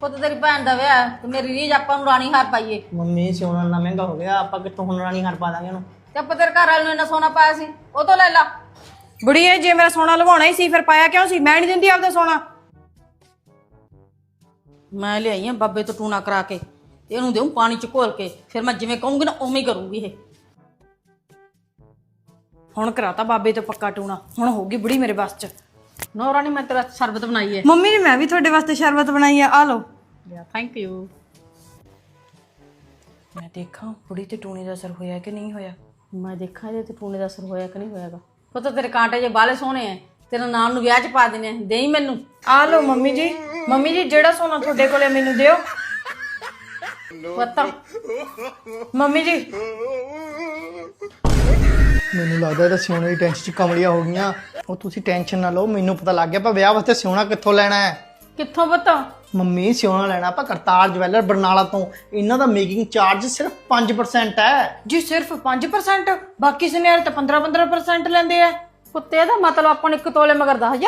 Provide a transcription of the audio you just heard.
ਪੁੱਤ ਤੇਰੀ ਭੈਣ ਦਾ ਵਿਆਹ ਹੈ, ਤੇ ਮੇਰੀ ਰੀਝ ਆਪਾਂ ਨੂੰ ਰਾਣੀ ਹਾਰ ਪਾਈਏ। ਮੰਮੀ ਸੋਨਾ ਨਾ ਮਹਿੰਗਾ ਹੋ ਗਿਆ ਆਪਾਂ ਕਿੱਥੋਂ ਹੁਣ ਰਾਣੀ ਹਾਰ ਪਾ ਦਾਂਗੇ ਉਹਨੂੰ? ਤੇ ਆਪਾਂ ਤੇਰੇ ਘਰ ਵਾਲੇ ਨੂੰ ਇੰਨਾ ਸੋਨਾ ਪਾਇਆ ਸੀ ਉਹ ਤੋਂ ਲੈ ਲਾ। ਬੁੜੀਏ ਜੇ ਮੇਰਾ ਸੋਨਾ ਲਵਾਉਣਾ ਹੀ ਸੀ ਫਿਰ ਪਾਇਆ ਕਿਉਂ ਸੀ? ਮੈਂ ਨਹੀਂ ਦਿੰਦੀ ਆਪਦਾ ਸੋਨਾ। ਮੈਂ ਲਿਆਈ ਆ ਬਾਬੇ ਤੋਂ ਟੂਣਾ ਕਰਾ ਕੇ ਤੇ ਇਹਨੂੰ ਦੇਉਂ ਪਾਣੀ ਚ ਘੋਲ ਕੇ ਫਿਰ ਮੈਂ ਜਿਵੇਂ ਕਹੂੰਗੀ ਨਾ ਉਵੇਂ ਹੀ ਕਰੂੰਗੀ ਇਹ। ਹੁਣ ਕਰਾਤਾ ਬਾਬੇ ਤੋਂ ਪੱਕਾ ਟੂਣਾ ਹੁਣ ਹੋਊਗੀ ਬੁੜੀ ਮੇਰੇ ਬਸ ਚ। ਨੋ ਰਾਣੀ ਮੈਂ ਤੇਰਾ ਸ਼ਰਬਤ ਬਣਾਈ ਹੈ ਮੰਮੀ ਨੇ ਮੈਂ ਵੀ ਤੁਹਾਡੇ ਵਾਸਤੇ ਸ਼ਰਬਤ ਬਣਾਈ ਆ ਆ ਲਓ। ਥੈਂਕ ਯੂ ਮੈਂ ਦੇਖਾਂ ਬੁੜੀ ਤੇ ਟੂਣੇ ਦਾ ਅਸਰ ਹੋਇਆ ਕਿ ਨਹੀਂ ਹੋਇਆ? ਮੈਂ ਦੇਖਾਂ ਇਹਦੇ ਤੇ ਟੂਣੇ ਦਾ ਅਸਰ ਹੋਇਆ ਕਿ ਨਹੀਂ ਹੋਇਆਗਾ। ਪੁੱਤ ਤੇਰੇ ਕਾਂਟੇ ਜੇ ਬਾਲੇ ਸੋਹਣੇ ਐ ਤੇਰਾ ਨਾਮ ਨੂੰ ਵਿਆਹ ਚ ਪਾ ਦੇਣੇ ਆ ਦੇਈ ਮੈਨੂੰ? ਆ ਲਓ ਮੰਮੀ ਜੀ। ਮੰਮੀ ਜੀ ਜਿਹੜਾ ਸੋਨਾ ਤੁਹਾਡੇ ਕੋਲੇ ਮੈਨੂੰ ਦਿਓ। ਪੁੱਤ। ਮੰਮੀ ਜੀ ਮੈਨੂੰ ਲੱਗਦਾ ਇਹਦਾ ਸਿਉਣੇ ਦੀ ਟੈਨਸ਼ਨ ਚ ਕਮਲੀਆਂ ਹੋ ਗਈਆਂ। ਉਹ ਤੁਸੀਂ ਟੈਨਸ਼ਨ ਨਾ ਲਓ ਮੈਨੂੰ ਪਤਾ ਲੱਗ ਗਿਆ ਆਪਾਂ ਵਿਆਹ ਵਾਸਤੇ ਸਿਉਣਾ ਕਿੱਥੋਂ ਲੈਣਾ ਹੈ। ਕਿੱਥੋਂ ਪੁੱਤ? ਮੰਮੀ ਸਿਉਣਾ ਲੈਣਾ ਆਪਾਂ ਕਰਤਾਰ ਜਵੈਲਰ ਬਰਨਾਲਾ ਤੋਂ। ਇਹਨਾਂ ਦਾ ਮੇਕਿੰਗ ਚਾਰਜ ਸਿਰਫ 5% ਹੈ। ਜੀ ਸਿਰਫ 5% ਬਾਕੀ ਸੁਨਿਆਰੇ ਤਾਂ 15-15% ਲੈਂਦੇ ਆ। ਕੁੱਤੇ ਦਾ ਮਤਲਬ ਆਪਾਂ ਨੂੰ ਇੱਕ ਤੋਲੇ ਮਗਰ 10000